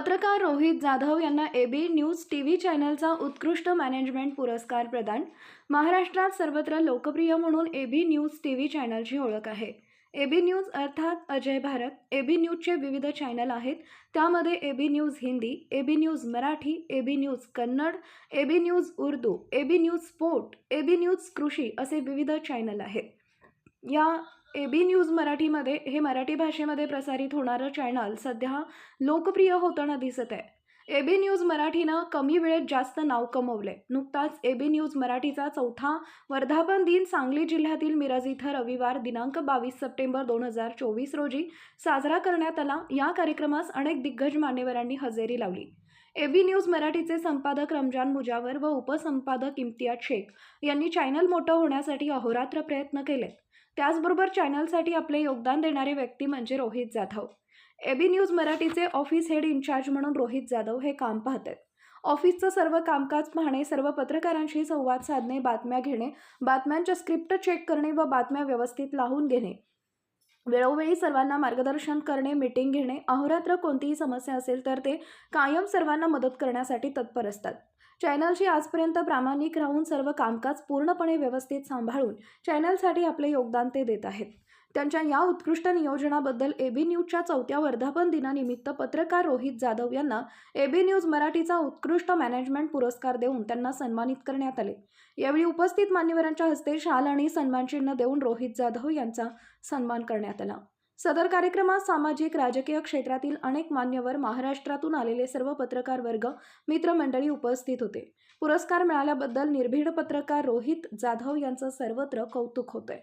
पत्रकार रोहित जाधव यांना AB news T V चॅनलचा उत्कृष्ट मॅनेजमेंट पुरस्कार प्रदान. महाराष्ट्रात सर्वत्र लोकप्रिय म्हणून एबी न्यूज टी व्ही चॅनलची ओळख आहे. एबी न्यूज अर्थात अजय भारत. एबी न्यूजचे विविध चॅनल आहेत. त्यामध्ये AB news Hindi AB news Marathi AB news Kannada AB news Urdu AB news sport AB news कृषी असे विविध चॅनल आहेत. या ए बी न्यूज मराठीमध्ये हे मराठी भाषेमध्ये प्रसारित होणारं चॅनल सध्या लोकप्रिय होताना दिसत आहे. ए बी न्यूज मराठीनं कमी वेळेत जास्त नाव कमवले. नुकताच ए बी न्यूज मराठीचा चौथा वर्धापन दिन सांगली जिल्ह्यातील मिरज इथं रविवार दिनांक बावीस सप्टेंबर दोन हजार चोवीस रोजी साजरा करण्यात आला. या कार्यक्रमास अनेक दिग्गज मान्यवरांनी हजेरी लावली. ए बी न्यूज मराठीचे संपादक रमजान मुजावर व उपसंपादक इम्तियाज शेख यांनी चॅनल मोठं होण्यासाठी अहोरात्र प्रयत्न केले त्याचबरोबर चॅनलसाठी आपले योगदान देणारे व्यक्ती म्हणजे रोहित जाधव. एबी न्यूज मराठीचे ऑफिस हेड इन्चार्ज म्हणून रोहित जाधव हे काम पाहत आहेत ऑफिसचं सर्व कामकाज पाहणे सर्व पत्रकारांशी संवाद साधणे बातम्या घेणे बातम्यांच्या स्क्रिप्ट चेक करणे व बातम्या व्यवस्थित लावून घेणे. वेळोवेळी सर्वांना मार्गदर्शन करणे मीटिंग घेणे अहोरात्र कोणतीही समस्या असेल तर ते कायम सर्वांना मदत करण्यासाठी तत्पर असतात. चॅनलशी आजपर्यंत प्रामाणिक राहून सर्व कामकाज पूर्णपणे व्यवस्थित सांभाळून चॅनलसाठी आपले योगदान ते देत आहेत. त्यांच्या या उत्कृष्ट नियोजनाबद्दल एबी न्यूजच्या चौथ्या वर्धापन दिनानिमित्त पत्रकार रोहित जाधव यांना एबी न्यूज मराठीचा उत्कृष्ट मॅनेजमेंट पुरस्कार देऊन त्यांना सन्मानित करण्यात आले. यावेळी उपस्थित मान्यवरांच्या हस्ते शाल आणि सन्मानचिन्ह देऊन रोहित जाधव यांचा सन्मान करण्यात आला. सदर कार्यक्रमात सामाजिक राजकीय क्षेत्रातील अनेक मान्यवर महाराष्ट्रातून आलेले सर्व पत्रकार वर्ग मित्रमंडळी उपस्थित होते. पुरस्कार मिळाल्याबद्दल निर्भीड पत्रकार रोहित जाधव यांचं सर्वत्र कौतुक होतंय.